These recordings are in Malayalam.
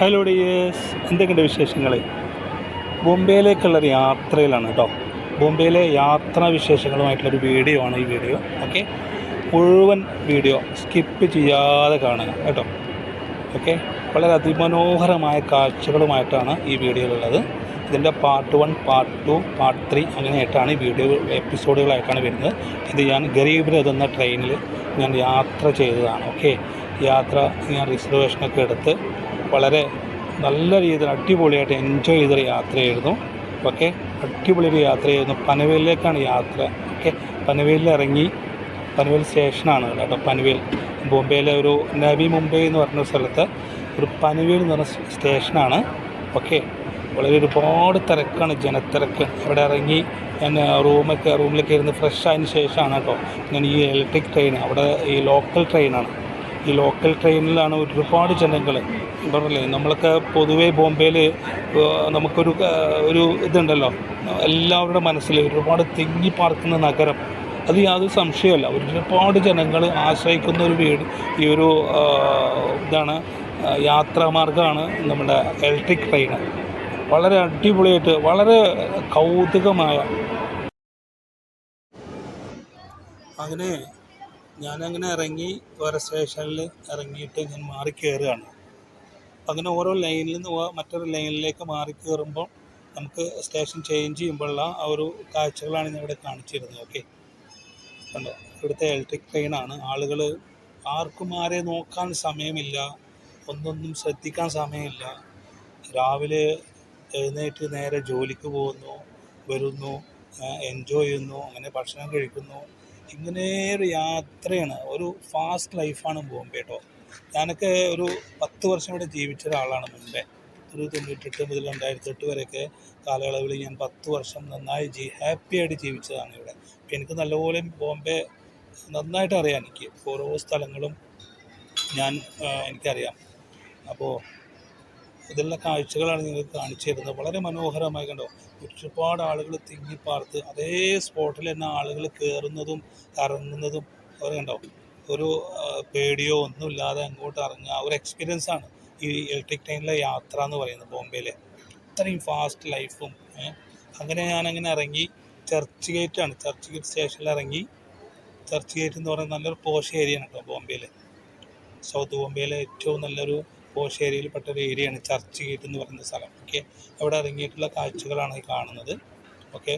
ഹലോ ഡിയേഴ്സ് എന്തൊക്കെയുണ്ട് വിശേഷങ്ങൾ ബോംബെയിലേക്കുള്ളൊരു യാത്രയിലാണ് കേട്ടോ. ബോംബെയിലെ യാത്രാ വിശേഷങ്ങളുമായിട്ടുള്ളൊരു വീഡിയോ ആണ് ഈ വീഡിയോ. ഓക്കെ? മുഴുവൻ വീഡിയോ സ്കിപ്പ് ചെയ്യാതെ കാണുക കേട്ടോ. ഓക്കെ? വളരെ അതിമനോഹരമായ കാഴ്ചകളുമായിട്ടാണ് ഈ വീഡിയോയിലുള്ളത്. ഇതിന്റെ part one part two part three അങ്ങനെയായിട്ടാണ് ഈ വീഡിയോ എപ്പിസോഡുകളായിട്ടാണ് വരുന്നത്. ഇത് ഞാൻ ഗരീബ് രഥ് എന്ന ട്രെയിനിൽ ഞാൻ യാത്ര ചെയ്തതാണ്. ഓക്കെ? യാത്ര ഞാൻ റിസർവേഷനൊക്കെ എടുത്ത് വളരെ നല്ല രീതിയിൽ അടിപൊളിയായിട്ട് എൻജോയ് ചെയ്തൊരു യാത്രയായിരുന്നു. ഓക്കെ അടിപൊളി ഒരു യാത്രയായിരുന്നു. പനവേലിലേക്കാണ് യാത്ര. ഓക്കെ പനവേലിൽ ഇറങ്ങി പനവേൽ സ്റ്റേഷനാണ് കേട്ടോ. പനവേൽ. ബോംബെയിലെ ഒരു നവി മുംബൈ എന്ന് പറഞ്ഞ സ്ഥലത്ത് ഒരു പനവേൽ എന്ന് പറഞ്ഞ സ്റ്റേഷനാണ്. ഓക്കെ വളരെ ഒരുപാട് തിരക്കാണ് ജനത്തിരക്ക്. അവിടെ ഇറങ്ങി ഞാൻ റൂമൊക്കെ റൂമിലൊക്കെ ഇരുന്ന് ഫ്രഷ് ആയതിന് ശേഷമാണ് കേട്ടോ. ഞാൻ ഈ ഇലക്ട്രിക് ട്രെയിൻ അവിടെ ഈ ലോക്കൽ ട്രെയിനാണ് ഈ ലോക്കൽ ട്രെയിനിലാണ് ഒരുപാട് ജനങ്ങൾ പറഞ്ഞില്ലേ നമ്മളൊക്കെ പൊതുവേ ബോംബെയിൽ നമുക്കൊരു ഒരു ഇതുണ്ടല്ലോ. എല്ലാവരുടെ മനസ്സിൽ ഒരുപാട് തിങ്ങി പാർക്കുന്ന നഗരം. അത് യാതൊരു സംശയമല്ല ഒരുപാട് ജനങ്ങൾ ആശ്രയിക്കുന്ന ഒരു വീട് ഈ ഒരു ഇതാണ് യാത്രാമാർഗമാണ് നമ്മുടെ ഇലക്ട്രിക് ട്രെയിൻ വളരെ അടിപൊളിയായിട്ട് വളരെ കൗതുകമായ. അങ്ങനെ ഞാനങ്ങനെ ഇറങ്ങി വേറെ സ്റ്റേഷനിൽ ഇറങ്ങിയിട്ട് ഞാൻ മാറി കയറുകയാണ്. അങ്ങനെ ഓരോ ലൈനിൽ നിന്ന് മറ്റൊരു ലൈനിലേക്ക് മാറി കയറുമ്പോൾ നമുക്ക് സ്റ്റേഷൻ ചേഞ്ച് ചെയ്യുമ്പോഴുള്ള ആ ഒരു കാഴ്ചകളാണ് ഞാൻ ഇവിടെ കാണിച്ചിരുന്നത്. ഓക്കെ കണ്ടോ? ഇവിടുത്തെ ഇലക്ട്രിക് ട്രെയിനാണ് ആളുകൾ ആർക്കും ആരെ നോക്കാൻ സമയമില്ല. ഒന്നൊന്നും ശ്രദ്ധിക്കാൻ സമയമില്ല. രാവിലെ എഴുന്നേറ്റ് നേരെ ജോലിക്ക് പോകുന്നു വരുന്നു എൻജോയ് ചെയ്യുന്നു അങ്ങനെ ഭക്ഷണം കഴിക്കുന്നു. ഇങ്ങനെ ഒരു യാത്രയാണ്. ഒരു ഫാസ്റ്റ് ലൈഫാണ് ബോംബെ കേട്ടോ ഞാനൊക്കെ ഒരു പത്ത് വർഷം ഇവിടെ ജീവിച്ച ഒരാളാണ് മുമ്പേ ഒരു തൊണ്ണൂറ്റെട്ട് മുതൽ രണ്ടായിരത്തി എട്ട് വരെയൊക്കെ കാലയളവിൽ ഞാൻ പത്ത് വർഷം നന്നായി ജീ ഹാപ്പി ആയിട്ട് ജീവിച്ചതാണ് ഇവിടെ. അപ്പം എനിക്ക് നല്ലപോലെ ബോംബെ നന്നായിട്ട് അറിയാം എനിക്ക്. ഓരോ സ്ഥലങ്ങളും ഞാൻ എനിക്കറിയാം. അപ്പോൾ ഇതെല്ലാം കാഴ്ചകളാണ് നിങ്ങൾക്ക് കാണിച്ചു തരുന്നത്. വളരെ മനോഹരമായി കണ്ടോ? ഒരുപാട് ആളുകൾ തിങ്ങിപ്പാർത്ത് അതേ സ്പോട്ടിൽ തന്നെ ആളുകൾ കയറുന്നതും ഇറങ്ങുന്നതും അവർ കണ്ടോ ഒരു പേടിയോ ഒന്നുമില്ലാതെ അങ്ങോട്ട് ഇറങ്ങുക. ഒരു എക്സ്പീരിയൻസ് ആണ് ഈ ഇലക്ട്രിക് ട്രെയിനിലെ യാത്ര എന്ന് പറയുന്നത് ബോംബെയിലെ. അത്രയും ഫാസ്റ്റ് ലൈഫും. അങ്ങനെ ഞാനങ്ങനെ ഇറങ്ങി ചർച്ച് ഗേറ്റാണ് ചർച്ച് ഗേറ്റ് സ്റ്റേഷനിൽ ഇറങ്ങി. ചർച്ച് ഗേറ്റ് എന്ന് പറയുന്നത് നല്ലൊരു പോഷ് ആണ് കേട്ടോ ബോംബെയിൽ സൗത്ത് ബോംബെയിലെ ഏറ്റവും നല്ലൊരു പോഷ് ഏരിയയിൽ പെട്ട ഒരു ഏരിയയാണ് ചർച്ച് ഗേറ്റ് എന്ന് പറയുന്ന സ്ഥലം. ഓക്കെ? അവിടെ ഇറങ്ങിയിട്ടുള്ള കാഴ്ചകളാണ് ഈ കാണുന്നത്. ഓക്കെ?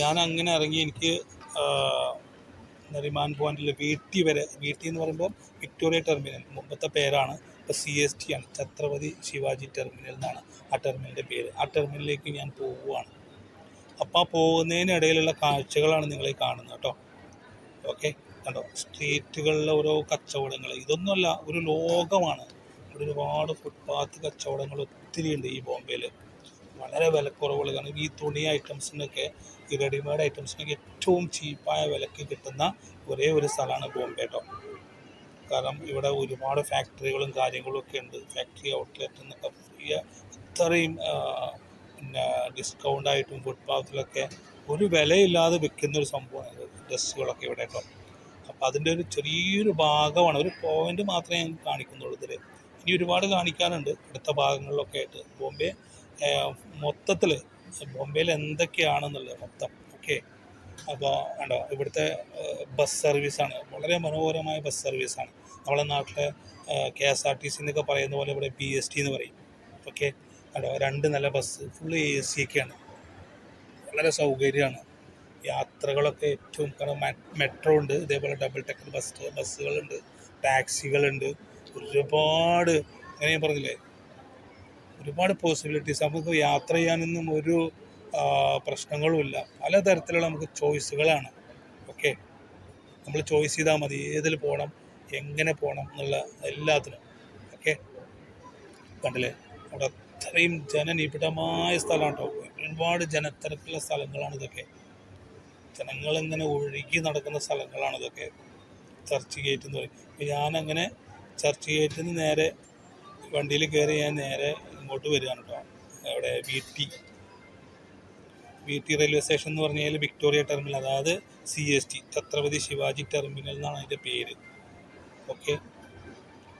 ഞാൻ അങ്ങനെ ഇറങ്ങി എനിക്ക് നരിമാൻ പോയിന്റിൽ വീട്ടി വരെ വീട്ടി എന്ന് പറയുമ്പോൾ വിക്ടോറിയ ടെർമിനൽ മുമ്പത്തെ പേരാണ് ഇപ്പോൾ സി എസ് ടി ആണ്. ഛത്രപതി ശിവാജി ടെർമിനൽ എന്നാണ് ആ ടെർമിനലിന്റെ പേര്. ആ ടെർമിനലിലേക്ക് ഞാൻ പോവുകയാണ്. അപ്പോൾ ആ പോകുന്നതിനിടയിലുള്ള കാഴ്ചകളാണ് നിങ്ങൾ ഈ കാണുന്നത് കേട്ടോ. ഓക്കെ? കണ്ടോ? സ്ട്രീറ്റുകളിലെ ഓരോ കച്ചവടങ്ങൾ ഇതൊന്നുമല്ല ഒരു ലോകമാണ്. ഇവിടെ ഒരുപാട് ഫുട്പാത്ത് കച്ചവടങ്ങൾ ഒത്തിരി ഉണ്ട് ഈ ബോംബെയിൽ വളരെ വിലക്കുറവുകൾ കാരണം ഈ തുണി ഐറ്റംസിനൊക്കെ ഈ റെഡിമെയ്ഡ് ഐറ്റംസിനൊക്കെ ഏറ്റവും ചീപ്പായ വിലക്ക് കിട്ടുന്ന ഒരേ ഒരു സ്ഥലമാണ് ബോംബെ കേട്ടോ കാരണം ഇവിടെ ഒരുപാട് ഫാക്ടറികളും കാര്യങ്ങളും ഒക്കെ ഉണ്ട്. ഫാക്ടറി ഔട്ട്ലെറ്റ് എന്നൊക്കെ ഫ്രീ ഇത്രയും പിന്നെ ഡിസ്കൗണ്ടായിട്ടും ഫുട്പാത്തിലൊക്കെ ഒരു വിലയില്ലാതെ വിൽക്കുന്ന ഒരു സംഭവമാണ് ഡ്രസ്സുകളൊക്കെ ഇവിടെ കേട്ടോ അപ്പോൾ അതിന്റെ ഒരു ചെറിയൊരു ഭാഗമാണ്. ഒരു പോയിന്റ് മാത്രമേ ഞാൻ കാണിക്കുന്നുള്ളൂ ഇതിൽ ഇനി ഒരുപാട് കാണിക്കാനുണ്ട് അടുത്ത ഭാഗങ്ങളിലൊക്കെ ആയിട്ട്. ബോംബെ മൊത്തത്തിൽ ബോംബെയിൽ എന്തൊക്കെയാണെന്നുള്ളത് മൊത്തം. ഓക്കെ. അപ്പോൾ കണ്ടോ ഇവിടുത്തെ ബസ് സർവീസാണ് വളരെ മനോഹരമായ ബസ് സർവീസാണ് നമ്മളെ നാട്ടിലെ K S R T C എന്നൊക്കെ പറയുന്ന പോലെ ഇവിടെ ബി എസ് ടി എന്ന് പറയും. ഓക്കെ. കണ്ടോ രണ്ട് നല്ല ബസ് ഫുള്ള് എ സി ഒക്കെയാണ് വളരെ സൗകര്യമാണ്. യാത്രകളൊക്കെ ഏറ്റവും കാരണം മെട്രോ ഉണ്ട് ഇതേപോലെ ഡബിൾ ടെക്കർ ബസ് ബസ്സുകളുണ്ട് ടാക്സികളുണ്ട് ഒരുപാട് അങ്ങനെ ഞാൻ പറഞ്ഞില്ലേ? ഒരുപാട് പോസിബിലിറ്റീസ് നമുക്ക് യാത്ര ചെയ്യാനൊന്നും ഒരു പ്രശ്നങ്ങളുമില്ല പലതരത്തിലുള്ള നമുക്ക് ചോയ്സുകളാണ് ഓക്കെ നമ്മൾ ചോയ്സ് ചെയ്താൽ മതി. ഏതിൽ പോകണം എങ്ങനെ പോകണം എന്നുള്ള എല്ലാത്തിനും. ഓക്കെ കണ്ടില്ലേ? അവിടെ അത്രയും ജനനിബിഡമായ സ്ഥലമാണ് കേട്ടോ. ഒരുപാട് ജനത്തിരക്കുള്ള സ്ഥലങ്ങളാണ് ഇതൊക്കെ. ജനങ്ങളിങ്ങനെ ഒഴുകി നടക്കുന്ന സ്ഥലങ്ങളാണ് ഇതൊക്കെ. ചർച്ച് ഗേറ്റ് എന്ന് പറയും. ഞാനങ്ങനെ ചർച്ച് ഗേറ്റിൽ നിന്ന് നേരെ വണ്ടിയിൽ കയറി ഞാൻ നേരെ ഇങ്ങോട്ട് വരികയാണ് കേട്ടോ. അവിടെ V T V T railway station എന്ന് പറഞ്ഞു കഴിഞ്ഞാൽ വിക്ടോറിയ ടെർമിനൽ അതായത് C S T Chhatrapati Shivaji terminal എന്നാണ് അതിന്റെ പേര്. ഓക്കെ?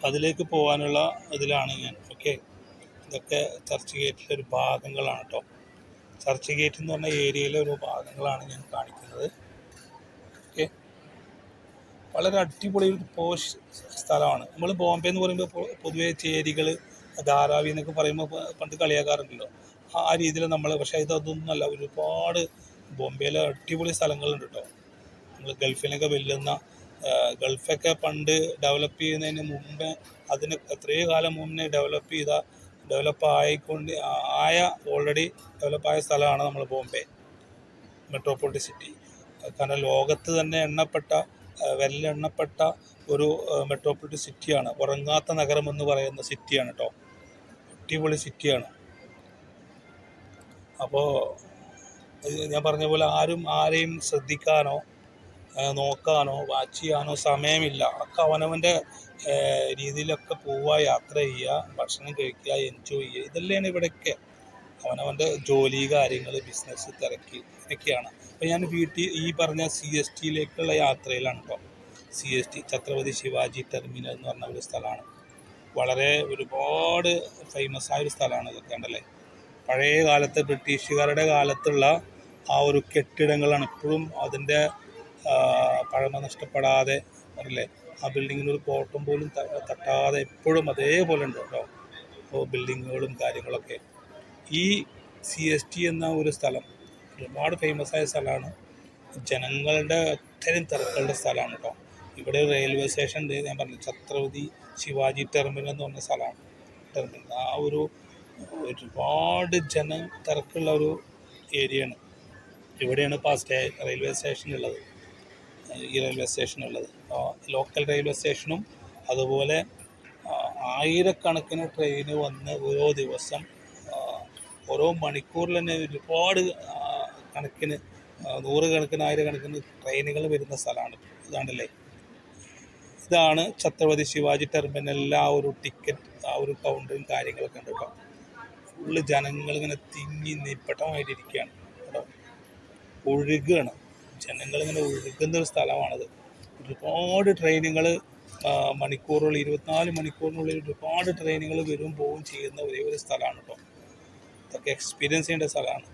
അതിലേക്ക് പോകാനുള്ള ഇതിലാണ് ഞാൻ. ഓക്കെ? ഇതൊക്കെ ചർച്ച് ഗേറ്റിലെ ഒരു ഭാഗങ്ങളാണ് കേട്ടോ. ചർച്ച് ഗേറ്റ് എന്ന് പറഞ്ഞ ഏരിയയിലെ ഒരു ഭാഗങ്ങളാണ് ഞാൻ കാണിക്കുന്നത്. ഓക്കെ വളരെ അടിപൊളി ഒരു പോഷ് സ്ഥലമാണ്. നമ്മൾ ബോംബെ എന്ന് പറയുമ്പോൾ പൊതുവേ ചേരികൾ ധാരാവി എന്നൊക്കെ പറയുമ്പോൾ പണ്ട് കളിയാക്കാറുണ്ടല്ലോ. ആ രീതിയിൽ നമ്മൾ പക്ഷേ ഇതൊന്നല്ല ഒരുപാട് ബോംബെയിലെ അടിപൊളി സ്ഥലങ്ങളുണ്ട് കേട്ടോ നമ്മൾ ഗൾഫിലൊക്കെ വെല്ലുന്ന ഗൾഫൊക്കെ പണ്ട് ഡെവലപ്പ് ചെയ്യുന്നതിന് മുമ്പേ അതിന് എത്രയോ കാലം മുന്നേ ഡെവലപ്പ് ചെയ്ത ഡെവലപ്പ് ആയിക്കൊണ്ട് ആയ ഓൾറെഡി ഡെവലപ്പായ സ്ഥലമാണ് നമ്മൾ ബോംബെ മെട്രോപൊളിറ്റൻ സിറ്റി കാരണം ലോകത്ത് തന്നെ എണ്ണപ്പെട്ട വെല്ലെണ്ണപ്പെട്ട ഒരു മെട്രോപൊളിറ്റൻ സിറ്റിയാണ് ഉറങ്ങാത്ത നഗരം എന്ന് പറയുന്ന സിറ്റിയാണ് കേട്ടോ അടിപൊളി സിറ്റിയാണ് അപ്പോൾ ഞാൻ പറഞ്ഞ പോലെ ആരും ആരെയും ശ്രദ്ധിക്കാനോ നോക്കാനോ വാച്ച് ചെയ്യാനോ സമയമില്ല. ഒക്കെ അവനവന്റെ രീതിയിലൊക്കെ പോവുക യാത്ര ചെയ്യുക ഭക്ഷണം കഴിക്കുക എൻജോയ് ചെയ്യുക ഇതെല്ലാം ഇവിടെയൊക്കെ. അവനവന്റെ ജോലി കാര്യങ്ങൾ ബിസിനസ് തിരക്ക് ഇതൊക്കെയാണ്. അപ്പോൾ ഞാൻ വീട്ടിൽ ഈ പറഞ്ഞ സി എസ് ടിയിലേക്കുള്ള യാത്രയിലാണ് കേട്ടോ C S T Chhatrapati Shivaji terminal എന്ന് പറഞ്ഞ ഒരു സ്ഥലമാണ് വളരെ ഒരുപാട് ഫേമസ് ആയ ഒരു സ്ഥലമാണ് ഇതൊക്കെ ഉണ്ടല്ലേ പഴയ കാലത്ത് ബ്രിട്ടീഷുകാരുടെ കാലത്തുള്ള ആ ഒരു കെട്ടിടങ്ങളാണ്. ഇപ്പോഴും അതിന്റെ പഴമ നഷ്ടപ്പെടാതെ അറിയില്ലേ ആ ബിൽഡിങ്ങിന് ഒരു കോട്ടം പോലും തട്ടാതെ എപ്പോഴും അതേപോലെ ഉണ്ട് കേട്ടോ. അപ്പോൾ ബിൽഡിങ്ങുകളും കാര്യങ്ങളൊക്കെ. ഈ സി എസ് ടി എന്ന ഒരു സ്ഥലം ഒരുപാട് ഫേമസ് ആയ സ്ഥലമാണ്. ജനങ്ങളുടെ അത്രയും തിരക്കുകളുടെ സ്ഥലമാണ് കേട്ടോ. ഇവിടെ റെയിൽവേ സ്റ്റേഷൻ ഉണ്ട് ഞാൻ പറഞ്ഞു ഛത്രപതി ശിവാജി ടെർമിനൽ എന്ന് പറഞ്ഞ സ്ഥലമാണ്. ടെർമിനൽ ആ ഒരു ഒരുപാട് ജന തിരക്കുള്ള ഒരു ഏരിയയാണ് ഇവിടെയാണ് ഇപ്പോൾ ആ സ്റ്റേ റെയിൽവേ സ്റ്റേഷൻ ഉള്ളത്. ഈ റെയിൽവേ സ്റ്റേഷൻ ഉള്ളത്. ലോക്കൽ റെയിൽവേ സ്റ്റേഷനും അതുപോലെ ആയിരക്കണക്കിന് ട്രെയിന് വന്ന് ഓരോ ദിവസം ഓരോ മണിക്കൂറിൽ തന്നെ ഒരുപാട് കണക്കിന് നൂറുകണക്കിന് ആയിരക്കണക്കിന് ട്രെയിനുകൾ വരുന്ന സ്ഥലമാണ്. ഇതാണല്ലേ? ഇതാണ് ഛത്രപതി ശിവാജി ടെർമിനലിലെ ആ ഒരു ടിക്കറ്റ് ആ ഒരു കൗണ്ടറും കാര്യങ്ങളൊക്കെ ഉണ്ട് കേട്ടോ. ഫുള്ള് ജനങ്ങൾ ഇങ്ങനെ തിങ്ങി നിപ്പട്ടമായിട്ടിരിക്കുകയാണ്. കേട്ടോ. ഒഴുകുകയാണ് ജനങ്ങളിങ്ങനെ ഒഴുകുന്ന ഒരു സ്ഥലമാണത്. ഒരുപാട് ട്രെയിനുകൾ മണിക്കൂറുകൾ ഇരുപത്തിനാല് മണിക്കൂറിനുള്ളിൽ ഒരുപാട് ട്രെയിനുകൾ വരും പോവും ചെയ്യുന്ന ഒരേ ഒരു സ്ഥലമാണ് കേട്ടോ ഇതൊക്കെ എക്സ്പീരിയൻസ് ചെയ്യേണ്ട സ്ഥലമാണ്.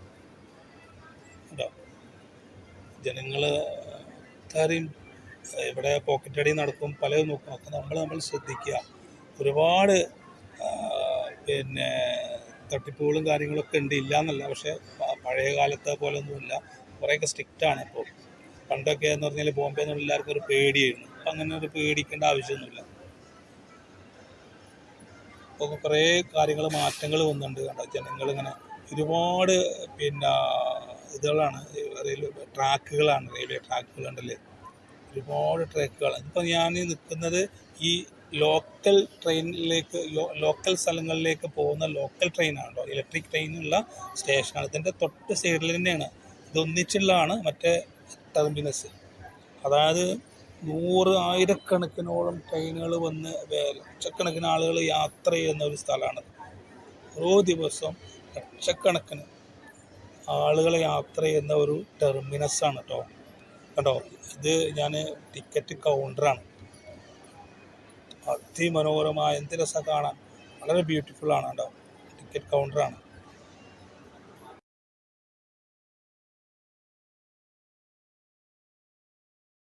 കേട്ടോ ജനങ്ങൾ ഇത്രയും ഇവിടെ പോക്കറ്റ് അടി നടക്കും പലതും നോക്കും. അപ്പം നമ്മൾ നമ്മൾ ശ്രദ്ധിക്കുക. ഒരുപാട് പിന്നെ തട്ടിപ്പുകളും കാര്യങ്ങളൊക്കെ ഉണ്ട്. ഇല്ല എന്നല്ല പക്ഷേ പഴയ കാലത്തെ പോലെ ഒന്നുമില്ല കുറേയൊക്കെ സ്ട്രിക്റ്റ് ആണ് ഇപ്പോൾ. പണ്ടൊക്കെ എന്ന് പറഞ്ഞാൽ ബോംബെ എന്നുള്ള എല്ലാവർക്കും ഒരു പേടിയായിരുന്നു. അപ്പം അങ്ങനെ ഒരു പേടിക്കേണ്ട ആവശ്യമൊന്നുമില്ല. ഇപ്പോൾ കുറേ കാര്യങ്ങൾ മാറ്റങ്ങൾ വന്നിട്ടുണ്ട്. കണ്ടോ? ജനങ്ങളിങ്ങനെ ഒരുപാട് പിന്നെ ഇതുകളാണ്. റെയിൽവേ ട്രാക്കുകളാണ്. റെയിൽവേ ട്രാക്കുകൾ ഉണ്ടല്ലേ? ഒരുപാട് ട്രാക്കുകൾ ഇപ്പം ഞാൻ നിൽക്കുന്നത് ഈ ലോക്കൽ ട്രെയിനിലേക്ക് ലോക്കൽ സ്ഥലങ്ങളിലേക്ക് പോകുന്ന ലോക്കൽ ട്രെയിനാണ് കേട്ടോ. ഇലക്ട്രിക് ട്രെയിനുള്ള സ്റ്റേഷനാണ്. ഇതിന്റെ തൊട്ട് സൈഡിൽ തന്നെയാണ്. ഇതൊന്നിച്ചുള്ളതാണ് മറ്റേ ടെർമിനസ് അതായത് നൂറ് ആയിരക്കണക്കിനോളം ട്രെയിനുകൾ വന്ന് ലക്ഷക്കണക്കിന് ആളുകൾ യാത്ര ചെയ്യുന്ന ഒരു സ്ഥലമാണ് ഓരോ ദിവസവും ലക്ഷക്കണക്കിന് ആളുകൾ യാത്ര ചെയ്യുന്ന ഒരു ടെർമിനസാണ് കേട്ടോ. കണ്ടോ? ഇത് ഞാൻ ടിക്കറ്റ് കൗണ്ടറാണ്. അതിമനോഹരമായ എന്ത് കാണാൻ. വളരെ ബ്യൂട്ടിഫുൾ ആണ് കേട്ടോ. ടിക്കറ്റ് കൗണ്ടറാണ്.